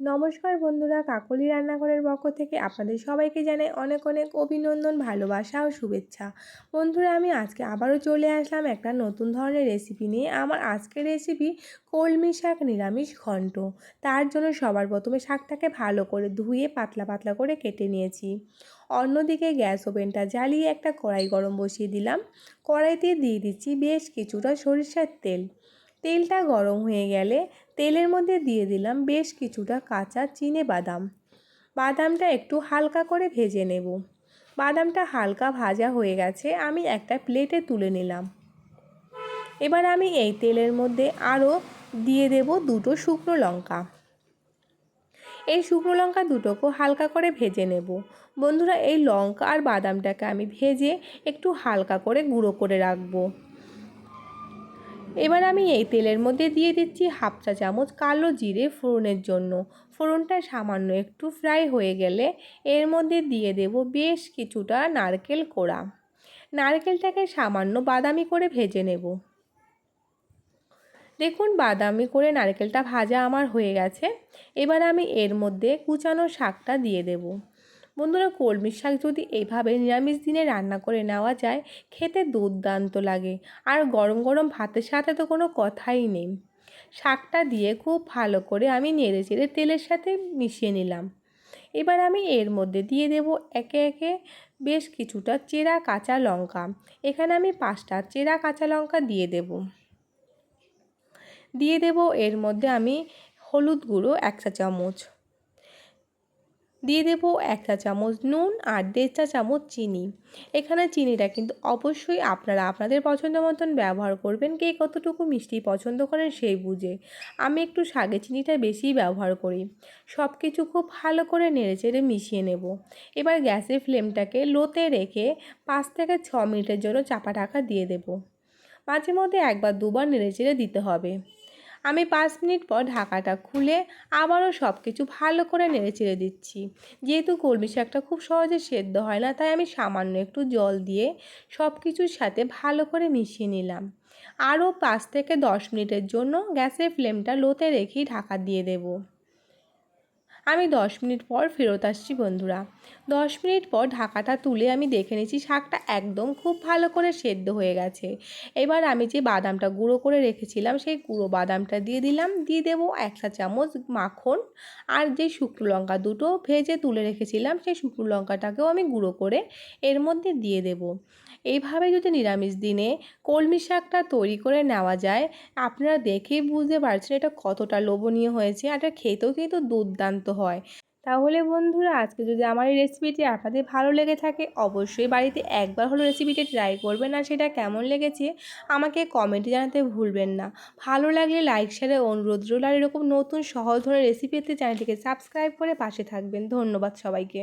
নমস্কার বন্ধুরা, কাকলি রান্নাঘরের পক্ষ থেকে আপনাদের সবাইকে জানাই অনেক অনেক অভিনন্দন, ভালোবাসা ও শুভেচ্ছা। বন্ধুরা, আমি আজকে আবারও চলে আসলাম একটা নতুন ধরনের রেসিপি নিয়ে। আমার আজকের রেসিপি কলমি শাক নিরামিষ ঘন্ট। তার জন্য সবার প্রথমে শাকটাকে ভালো করে ধুয়ে পাতলা পাতলা করে কেটে নিয়েছি। অন্যদিকে গ্যাস ওভেনটা জ্বালিয়ে একটা কড়াই গরম বসিয়ে দিলাম। কড়াইতে দিয়ে দিচ্ছি বেশ কিছুটা সরিষার তেল। তেলটা গরম হয়ে গেলে তেলের মধ্যে দিয়ে দিলাম বেশ কিছুটা কাঁচা চিনে বাদাম। বাদামটা একটু হালকা করে ভেজে নেব। বাদামটা হালকা ভাজা হয়ে গেছে, আমি একটা প্লেটে তুলে নিলাম। এবার আমি এই তেলের মধ্যে আরও দিয়ে দেব দুটো শুকনো লঙ্কা। এই শুকনো লঙ্কা দুটোকেও হালকা করে ভেজে নেব। বন্ধুরা, এই লঙ্কা আর বাদামটাকে আমি ভেজে একটু হালকা করে গুঁড়ো করে রাখব। এবার আমি এই তেলের মধ্যে দিয়ে দিচ্ছি হাফ চা চামচ কালো জিরে ফোড়নের জন্য। ফোড়নটা সামান্য একটু ফ্রাই হয়ে গেলে এর মধ্যে দিয়ে দেব বেশ কিছুটা নারকেল কোড়া। নারকেলটাকে সামান্য বাদামি করে ভেজে নেব। দেখুন, বাদামি করে নারকেলটা ভাজা আমার হয়ে গেছে। এবার আমি এর মধ্যে কুচানো শাকটা দিয়ে দেবো। বন্ধুরা কলমির শাক যদি এইভাবে নিরামিষ দিনে রান্না করে নেওয়া যায়, খেতে দুর্দান্ত লাগে। আর গরম গরম ভাতের সাথে তো কোনো কথাই নেই। শাকটা দিয়ে খুব ভালো করে আমি নেড়ে চেড়ে তেলের সাথে মিশিয়ে নিলাম। এবার আমি এর মধ্যে দিয়ে দেব একে একে বেশ কিছুটা চেরা কাঁচা লঙ্কা। এখানে আমি পাঁচটা চেরা কাঁচা লঙ্কা দিয়ে দেব। দিয়ে দেব এর মধ্যে আমি হলুদ গুঁড়ো এক চা চামচ দিয়ে দেবো এক চা চামচ নুন আর দেড় চা চামচ চিনি। এখানে চিনিটা কিন্তু অবশ্যই আপনারা আপনাদের পছন্দ মতন ব্যবহার করবেন, কে কতটুকু মিষ্টি পছন্দ করেন সেই বুঝে। আমি একটু শাগে চিনিটা বেশিই ব্যবহার করি। সব কিছু খুব ভালো করে নেড়ে চেড়ে মিশিয়ে নেব। এবার গ্যাসের ফ্লেমটাকে লোতে রেখে পাঁচ থেকে ছ মিনিটের জন্য চাপা ঢাকা দিয়ে দেব। মাঝে মধ্যে একবার দুবার নেড়ে চেড়ে দিতে হবে। আমি পাঁচ মিনিট পর ঢাকাটা খুলে আবারও সব কিছু ভালো করে নেড়ে চেড়ে দিচ্ছি। যেহেতু কলমি শাকটা খুব সহজে সেদ্ধ হয় না, তাই আমি সামান্য একটু জল দিয়ে সব কিছুর সাথে ভালো করে মিশিয়ে নিলাম। আরও পাঁচ থেকে দশ মিনিটের জন্য গ্যাসের ফ্লেমটা লোতে রেখেই ঢাকা দিয়ে দেবো। আমি দশ মিনিট পর ফেরত আসছি, বন্ধুরা। দশ মিনিট পর ঢাকাটা তুলে আমি দেখে নিচ্ছি শাকটা একদম খুব ভালো করে সেদ্ধ হয়ে গেছে। এবার আমি যে বাদামটা গুঁড়ো করে রেখেছিলাম, সেই গুঁড়ো বাদামটা দিয়ে দিলাম। দিয়ে দেবো একটা চামচ মাখন আর যে শুকনো লঙ্কা দুটো ভেজে তুলে রেখেছিলাম, সেই শুকনো লঙ্কাটাকেও আমি গুঁড়ো করে এর মধ্যে দিয়ে দেবো। এইভাবে যদি নিরামিষ দিনে কলমি শাকটা তৈরি করে নেওয়া যায়, আপনারা দেখেই বুঝতে পারছেন এটা কতটা লোভনীয় হয়েছে। আর এটা খেতেও কিন্তু দুর্দান্ত হয়। তাহলে বন্ধুরা, আজকে যদি আমার এই রেসিপিটি আপনাদের ভালো লেগে থাকে, অবশ্যই বাড়িতে একবার হলো রেসিপিটি ট্রাই করবেন আর সেটা কেমন লেগেছে আমাকে কমেন্টে জানাতে ভুলবেন না। ভালো লাগলে লাইক শেয়ারে অনুরোধ রইল। আর এরকম নতুন সহজ ধরনের রেসিপি পেতে চ্যানেলটিকে সাবস্ক্রাইব করে পাশে থাকবেন। ধন্যবাদ সবাইকে।